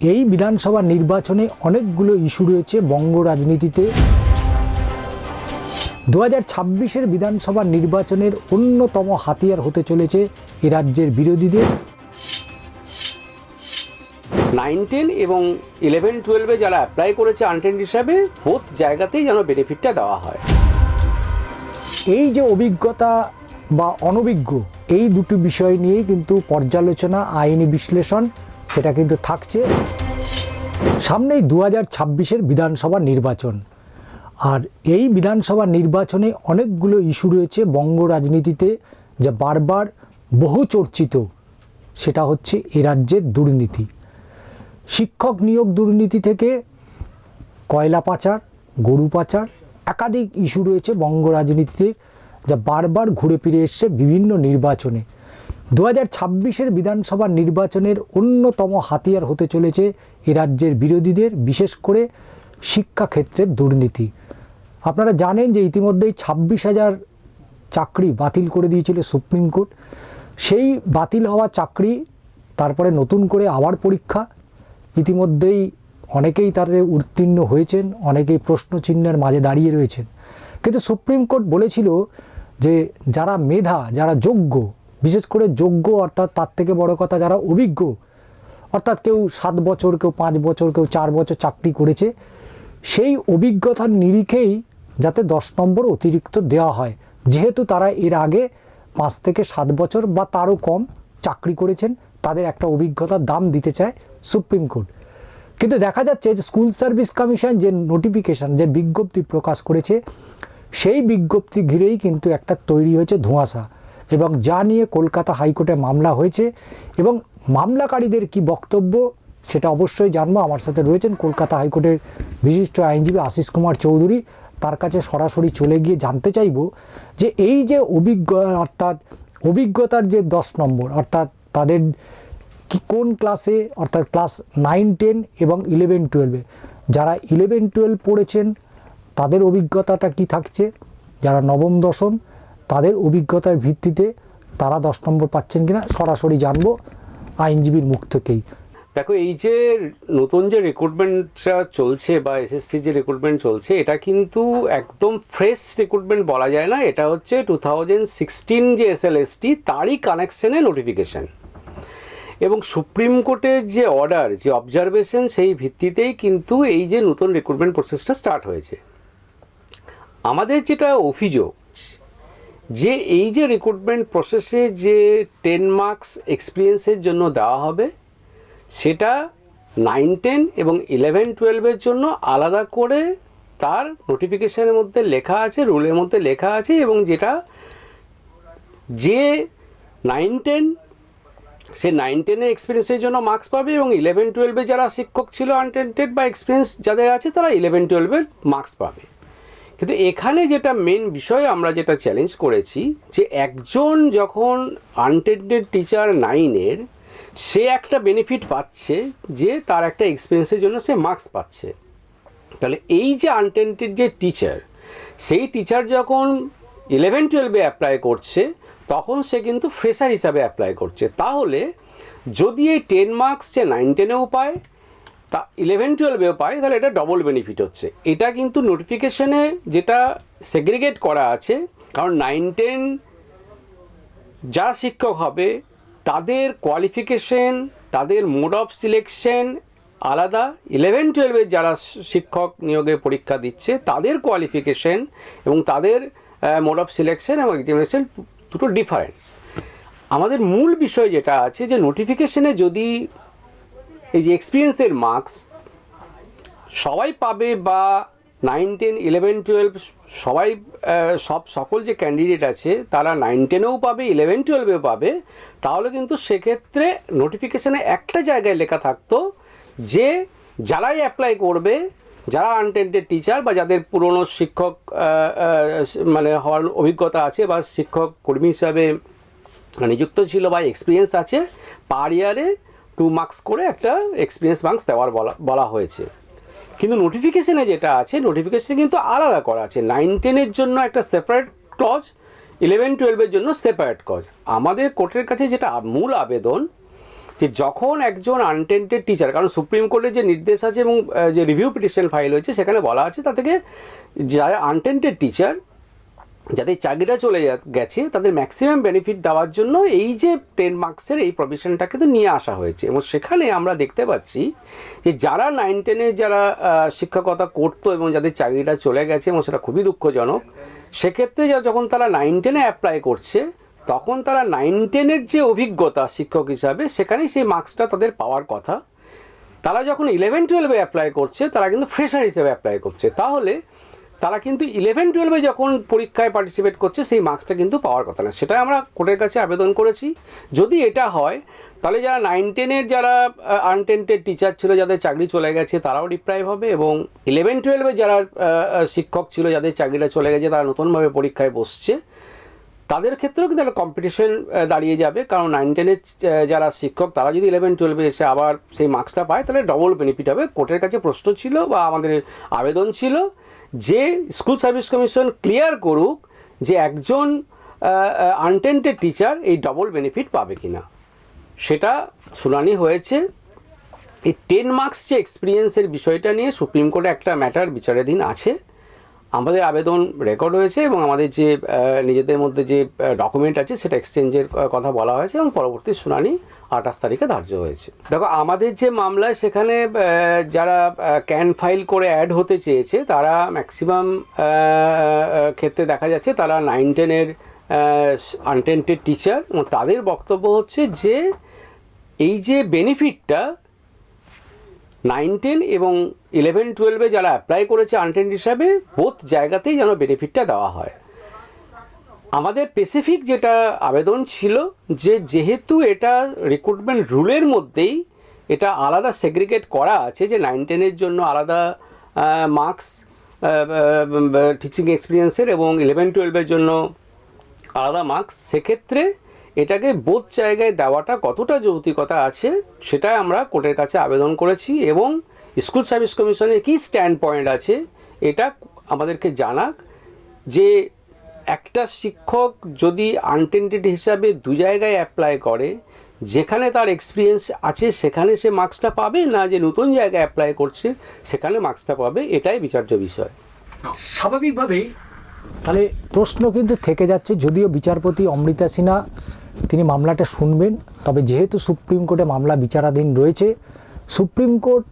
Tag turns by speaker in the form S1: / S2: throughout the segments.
S1: এই বিধানসভা নির্বাচনে অনেকগুলো ইস্যু রয়েছে বঙ্গ রাজনীতিতে। দু হাজার ছাব্বিশের বিধানসভা নির্বাচনের অন্যতম হাতিয়ার হতে চলেছে এ রাজ্যের বিরোধীদের।
S2: নাইন টেন এবং ইলেভেন টুয়েলভে যারা অ্যাপ্লাই করেছে আনটেন হিসাবে বোথ জায়গাতেই যেন বেনিফিটটা দেওয়া হয়।
S1: এই যে অভিজ্ঞতা বা অনভিজ্ঞ এই দুটি বিষয় নিয়েই কিন্তু পর্যালোচনা আইনি বিশ্লেষণ সেটা কিন্তু থাকছে। সামনেই দু হাজার ছাব্বিশের বিধানসভা নির্বাচন। আর এই বিধানসভা নির্বাচনে অনেকগুলো ইস্যু রয়েছে বঙ্গ রাজনীতিতে যা বারবার বহু চর্চিত। সেটা হচ্ছে এ রাজ্যের দুর্নীতি। শিক্ষক নিয়োগ দুর্নীতি থেকে কয়লা পাচার, গরু পাচার, একাধিক ইস্যু রয়েছে বঙ্গ রাজনীতিতে যা বারবার ঘুরে ফিরে এসছে বিভিন্ন নির্বাচনে। দু হাজার ছাব্বিশের বিধানসভা নির্বাচনের অন্যতম হাতিয়ার হতে চলেছে এ রাজ্যের বিরোধীদের, বিশেষ করে শিক্ষাক্ষেত্রের দুর্নীতি। আপনারা জানেন যে ইতিমধ্যেই ছাব্বিশ হাজার চাকরি বাতিল করে দিয়েছিল সুপ্রিম কোর্ট। সেই বাতিল হওয়া চাকরি, তারপরে নতুন করে আবার পরীক্ষা। ইতিমধ্যেই অনেকেই তাদের উত্তীর্ণ হয়েছেন, অনেকেই প্রশ্নচিহ্নের মাঝে দাঁড়িয়ে রয়েছেন। কিন্তু সুপ্রিম কোর্ট বলেছিল যে যারা মেধা, যারা যোগ্য বিশেষ করে যোগ্য অর্থাৎ তার থেকে বড় কথা যারা অভিজ্ঞ, অর্থাৎ কেউ সাত বছর, কেউ পাঁচ বছর, কেউ চার বছর চাকরি করেছে, সেই অভিজ্ঞতার নিরিখেই যাতে দশ নম্বর অতিরিক্ত দেওয়া হয়। যেহেতু তারা এর আগে পাঁচ থেকে সাত বছর বা তারও কম চাকরি করেছেন, তাদের একটা অভিজ্ঞতার দাম দিতে চায় সুপ্রিম কোর্ট। কিন্তু দেখা যাচ্ছে যে স্কুল সার্ভিস কমিশন যে নোটিফিকেশন, যে বিজ্ঞপ্তি প্রকাশ করেছে, সেই বিজ্ঞপ্তি ঘিরেই কিন্তু একটা তৈরি হয়েছে ধোঁয়াশা। এবং যা নিয়ে কলকাতা হাইকোর্টে মামলা হয়েছে এবং মামলাকারীদের কি বক্তব্য সেটা অবশ্যই জানব। আমার সাথে রয়েছেন কলকাতা হাইকোর্টের বিশিষ্ট আইনজীবী আশিস কুমার চৌধুরী। তার কাছে সরাসরি চলে গিয়ে জানতে চাইব যে এই যে অভিজ্ঞ, অর্থাৎ অভিজ্ঞতার যে দশ নম্বর, অর্থাৎ তাদের কি কোন ক্লাসে, অর্থাৎ ক্লাস নাইন, টেন এবং ইলেভেন, টুয়েলভে, যারা ইলেভেন, টুয়েলভ পড়েছেন, তাদের অভিজ্ঞতাটা কি থাকছে? যারা নবম, দশম তাদের অভিজ্ঞতার ভিত্তিতে তারা দশ নম্বর পাচ্ছেন কিনা সরাসরি জানব আইনজীবীর মুখ থেকেই।
S2: দেখো, এই যে নতুন যে রিক্রুটমেন্টটা চলছে বা এসএসসি যে রিক্রুটমেন্ট চলছে, এটা কিন্তু একদম ফ্রেশ রিক্রুটমেন্ট বলা যায় না। এটা হচ্ছে টু থাউজেন্ড সিক্সটিন যে এসএলএসটি তারই কানেকশনে নোটিফিকেশন এবং সুপ্রিম কোর্টের যে অর্ডার যে অবজারভেশন সেই ভিত্তিতেই কিন্তু এই যে নতুন রিক্রুটমেন্ট প্রসেসটা স্টার্ট হয়েছে। আমাদের যেটা অভিযোগ যে এই যে রিক্রুটমেন্ট প্রসেসে যে টেন মার্কস এক্সপিরিয়েন্সের জন্য দেওয়া হবে, সেটা নাইন টেন এবং ইলেভেন টুয়েলভের জন্য আলাদা করে তার নোটিফিকেশনের মধ্যে লেখা আছে রুলের মধ্যে লেখা আছে এবং যেটা যে নাইন টেন সে নাইন টেনের এক্সপিরিয়েন্সের জন্য মার্কস পাবে এবং ইলেভেন টুয়েলভে যারা শিক্ষক ছিল আনটেন্টেড বা এক্সপিরিয়েন্স যাদের আছে, তারা ইলেভেন টুয়েলভের মার্কস পাবে। কিন্তু এখানে যেটা মেন বিষয় আমরা যেটা চ্যালেঞ্জ করেছি, যে একজন যখন আনটেন্টেড টিচার নাইনের সে একটা বেনিফিট পাচ্ছে যে তার একটা এক্সপিরিয়েন্সের জন্য সে মার্কস পাচ্ছে। তাহলে এই যে আনটেন্টেড যে টিচার সেই টিচার যখন ইলেভেন টুয়েলভে অ্যাপ্লাই করছে, তখন সে কিন্তু ফ্রেশার হিসাবে অ্যাপ্লাই করছে। তাহলে যদি এই টেন মার্কস সে নাইন টেনেও পায় তা ইলেভেন টুয়েলভেও পায়, তাহলে এটা ডবল বেনিফিট হচ্ছে। এটা কিন্তু নোটিফিকেশনে যেটা সেগ্রিগেট করা আছে, কারণ নাইন টেন যা শিক্ষক হবে, তাদের কোয়ালিফিকেশন তাদের মোড অফ সিলেকশন আলাদা। ইলেভেন টুয়েলভের যারা শিক্ষক নিয়োগের পরীক্ষা দিচ্ছে, তাদের কোয়ালিফিকেশন এবং তাদের মোড অফ সিলেকশন এবং এক্সামিনেশন দুটো ডিফারেন্স আমাদের মূল বিষয় যেটা আছে যে নোটিফিকেশনে যদি এই যে এক্সপিরিয়েন্সের মার্কস সবাই পাবে বা নাইন টেন ইলেভেন টুয়েলভ সবাই সব, সকল যে ক্যান্ডিডেট আছে, তারা নাইন টেনেও পাবে ইলেভেন টুয়েলভেও পাবে। তাহলে কিন্তু সেক্ষেত্রে নোটিফিকেশানে একটা জায়গায় লেখা থাকতো যে যারাই অ্যাপ্লাই করবে, যারা আনটেন্টেড টিচার বা যাদের পুরনো শিক্ষক মানে হওয়ার অভিজ্ঞতা আছে বা শিক্ষক কর্মী হিসাবে নিযুক্ত ছিল বা এক্সপিরিয়েন্স আছে পার ইয়ারে টু মার্কস করে একটা এক্সপিরিয়েন্স মার্কস দেওয়ার বলা বলা হয়েছে। কিন্তু নোটিফিকেশানে যেটা আছে নোটিফিকেশানে কিন্তু আলাদা করা আছে। নাইন টেনের জন্য একটা সেপারেট ক্লজ ইলেভেন টুয়েলভের জন্য সেপারেট ক্লজ আমাদের কোর্টের কাছে যেটা মূল আবেদন, যে যখন একজন আনটেন্টেড টিচার কারণ সুপ্রিম কোর্টের যে নির্দেশ আছে এবং যে রিভিউ পিটিশন ফাইল হয়েছে, সেখানে বলা আছে তা থেকে যারা আনটেন্টেড টিচার যাদের চাকরিটা চলে গেছে, তাদের ম্যাক্সিমাম বেনিফিট দেওয়ার জন্য এই যে টেন মার্কসের এই প্রভিশনটাকে তো নিয়ে আসা হয়েছে। এবং সেখানে আমরা দেখতে পাচ্ছি যে যারা নাইন টেনে যারা শিক্ষকতা করতো এবং যাদের চাকরিটা চলে গেছে এবং সেটা খুবই দুঃখজনক, সেক্ষেত্রে যখন তারা নাইন টেনে অ্যাপ্লাই করছে, তখন তারা নাইন টেনের যে অভিজ্ঞতা শিক্ষক হিসাবে, সেখানেই সেই মার্কসটা তাদের পাওয়ার কথা। তারা যখন ইলেভেন টুয়েলভে অ্যাপ্লাই করছে, তারা কিন্তু ফ্রেশার হিসেবে অ্যাপ্লাই করছে। তাহলে তারা কিন্তু ইলেভেন টুয়েলভে যখন পরীক্ষায় পার্টিসিপেট করছে, সেই মার্কসটা কিন্তু পাওয়ার কথা না। সেটা আমরা কোর্টের কাছে আবেদন করেছি। যদি এটা হয়, তাহলে যারা নাইন টেনের যারা আনটেন্টেড টিচার ছিল, যাদের চাকরি চলে গেছে, তারাও ডিপ্রাইভ হবে এবং ইলেভেন টুয়েলভে যারা শিক্ষক ছিল, যাদের চাকরিটা চলে গেছে, তারা নতুনভাবে পরীক্ষায় বসছে। তাদের ক্ষেত্রেও কিন্তু একটা কম্পিটিশন দাঁড়িয়ে যাবে। কারণ নাইন টেনের যারা শিক্ষক, তারা যদি ইলেভেন টুয়েলভে এসে আবার সেই মার্কসটা পায়, তাহলে ডবল বেনিফিট হবে। কোর্টের কাছে প্রশ্ন ছিল বা আমাদের আবেদন ছিল। যে স্কুল সার্ভিস কমিশন ক্লিয়ার করুক যে একজন আনটেন্টেড টিচার এই ডবল বেনিফিট পাবে কি না সেটা শুনানি হয়েছে। এই টেন মার্কস যে এক্সপিরিয়েন্সের বিষয়টা নিয়ে সুপ্রিম কোর্টে একটা ম্যাটার বিচারাধীন আছে। আমাদের আবেদন রেকর্ড হয়েছে এবং আমাদের যে নিজেদের মধ্যে যে ডকুমেন্ট আছে সেটা এক্সচেঞ্জের কথা বলা হয়েছে এবং পরবর্তী শুনানি আঠাশ তারিখে ধার্য হয়েছে। দেখো, আমাদের যে মামলায় সেখানে যারা ক্যান ফাইল করে অ্যাড হতে চেয়েছে, তারা ম্যাক্সিমাম ক্ষেত্রে দেখা যাচ্ছে তারা নাইন টেনের আনটেন্টেড টিচার এবং তাদের বক্তব্য হচ্ছে যে, এই যে বেনিফিটটা নাইন টেন এবং ইলেভেন, টুয়েলভে যারা অ্যাপ্লাই করেছে আনটেন্ট হিসাবে বোধ জায়গাতেই যেন বেনিফিটটা দেওয়া হয়। আমাদের স্পেসিফিক যেটা আবেদন ছিল যে যেহেতু এটা রিক্রুটমেন্ট রুলের মধ্যেই এটা আলাদা সেগ্রিগেট করা আছে, যে নাইন টেনের জন্য আলাদা মার্কস টিচিং এক্সপিরিয়েন্সের এবং ইলেভেন টুয়েলভের জন্য আলাদা মার্কস সেক্ষেত্রে এটাকে বোধ জায়গায় দেওয়াটা কতটা যৌতিকতা আছে সেটা আমরা কোর্টের কাছে আবেদন করেছি এবং স্কুল সার্ভিস কমিশনের কী স্ট্যান্ড পয়েন্ট আছে? এটা আমাদেরকে জানাক যে একটা শিক্ষক যদি আনটেন্টেড হিসাবে দু জায়গায় অ্যাপ্লাই করে, যেখানে তার এক্সপিরিয়েন্স আছে, সেখানে সে মার্কসটা পাবে না যে নতুন জায়গায় অ্যাপ্লাই করছে, সেখানে মার্কসটা পাবে? এটাই বিচার্য বিষয়।
S1: স্বাভাবিকভাবেই তাহলে প্রশ্ন কিন্তু থেকে যাচ্ছে, যদিও বিচারপতি অমৃতা সিনহা, তিনি মামলাটা শুনবেন, তবে যেহেতু সুপ্রিম কোর্টে মামলা বিচারাধীন রয়েছে, সুপ্রিম কোর্ট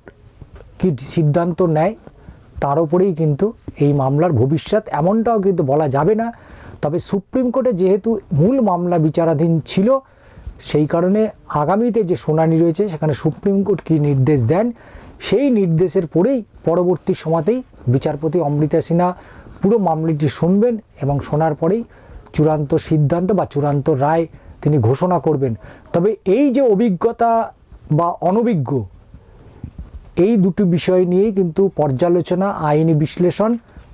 S1: কি সিদ্ধান্ত নেয়, তার উপরেই কিন্তু এই মামলার ভবিষ্যৎ। এমনটাও কিন্তু বলা যাবে না। তবে সুপ্রিম কোর্টে যেহেতু মূল মামলা বিচারাধীন ছিল, সেই কারণে আগামীতে যে শুনানি রয়েছে, সেখানে সুপ্রিম কোর্ট কী নির্দেশ দেন, সেই নির্দেশের পরেই পরবর্তী সময়তেই বিচারপতি অমৃতা সিনহা পুরো মামলাটি শুনবেন এবং শোনার পরেই চূড়ান্ত সিদ্ধান্ত বা চূড়ান্ত রায় তিনি ঘোষণা করবেন। তবে এই যে অভিজ্ঞতা বা অনভিজ্ঞ এই দুটি বিষয় নিয়েই কিন্তু পর্যালোচনা, আইনি বিশ্লেষণ,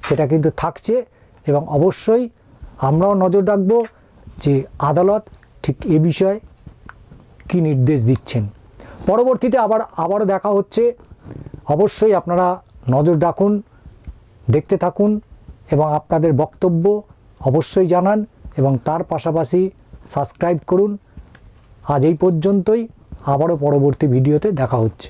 S1: সেটা কিন্তু থাকছে এবং অবশ্যই আমরাও নজর রাখব যে আদালত ঠিক এ বিষয়ে কি নির্দেশ দিচ্ছেন। পরবর্তীতে আবার, আবারও দেখা হচ্ছে। অবশ্যই আপনারা নজর রাখুন, দেখতে থাকুন এবং আপনাদের বক্তব্য অবশ্যই জানান এবং তার পাশাপাশি সাবস্ক্রাইব করুন। আজ এই পর্যন্তই। আবারও পরবর্তী ভিডিওতে দেখা হচ্ছে।